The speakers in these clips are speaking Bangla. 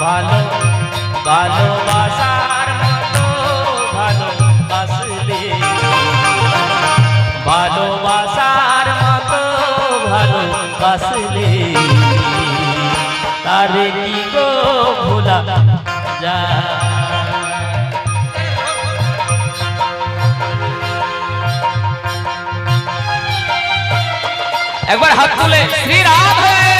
ভালো ভালোবাসার মতো ভালোবাসলে ভালোবাসার মতো ভালোবাসলে তারে কি গো ভোলা যায়? একবার হাত তুলে শ্রী রাধে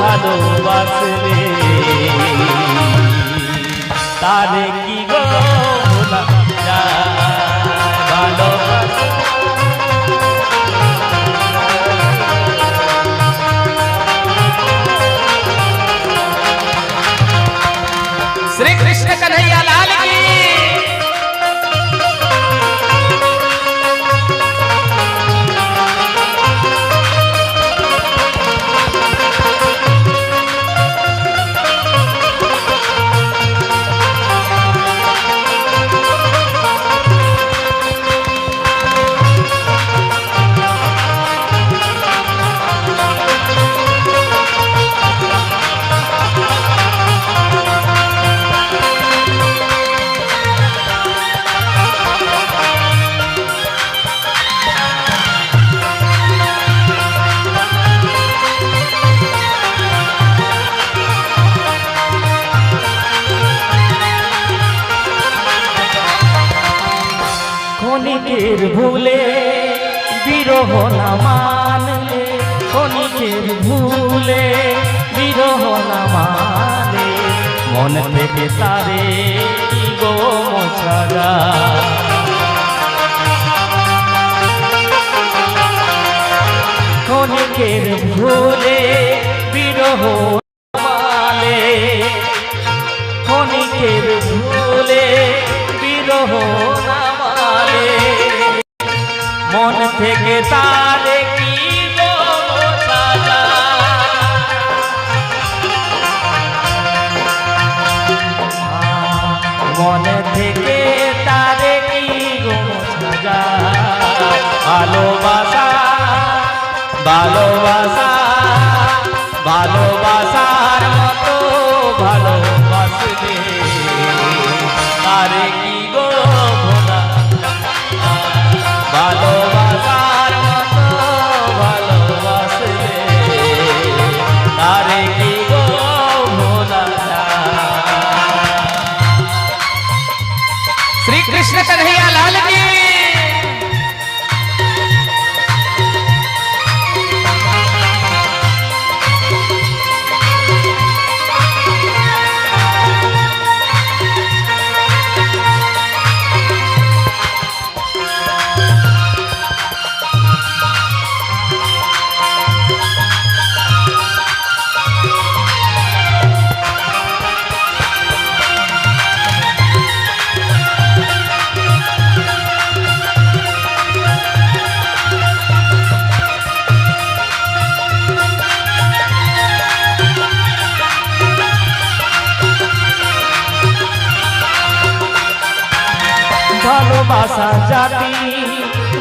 ভালোবাসলে তারে কি বিরহ না মানলে ক্ষণিকের ভুলে বিরহ না মানে মন থেকে তারে গো যায়? ভুলে বিরহ ভালোবাসা ভালোবাসা জাতি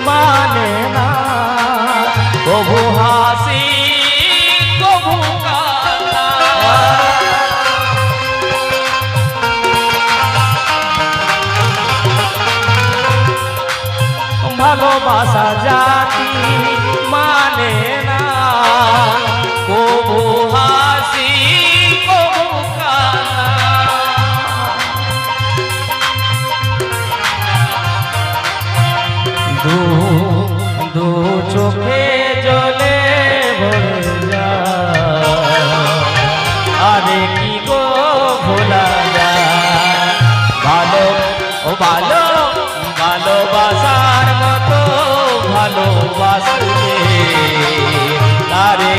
মানে না। কবু হাসি ভালোবাসা জাতি মানে দু চোখে জলে ভরে আরে কি গো ভোলা ভালো, ও ভালো, ভালোবাসার মতো ভালোবাসে তারে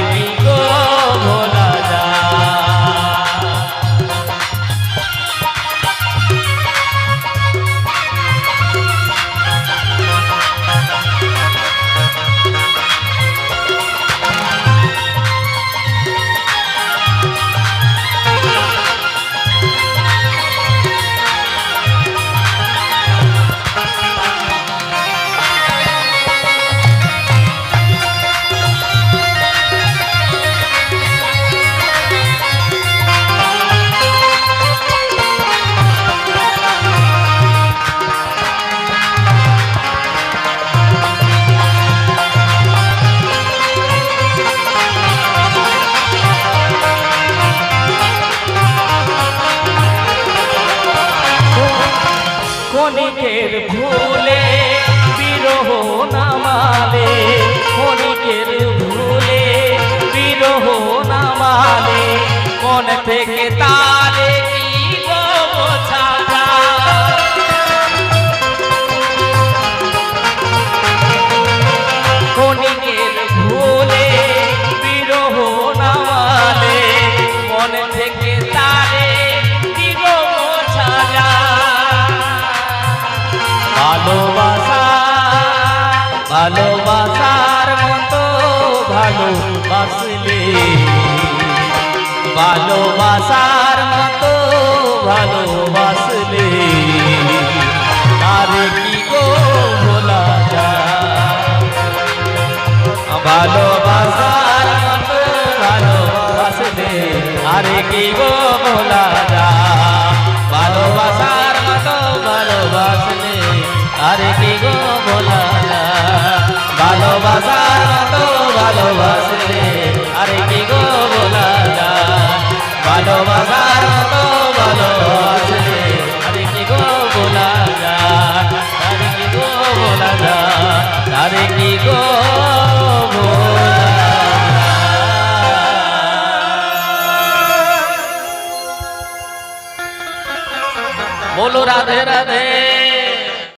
ভালোবাসার মতো ভালোবাসলে। ভালোবাসার মতো ভালোবাসলে। তার কি গো যায়? ভালোবাসার মতো ভালোবাসলে। আরে কি গো যায়? ভালোবাসার মতো ভালোবাসলে। আরে কি গো যায় ভালোবাসা তো ভালোবাসে। আর কি গো বলা যায় ভালোবাসা তো ভালোবাসে। বলো রাধে রাধে।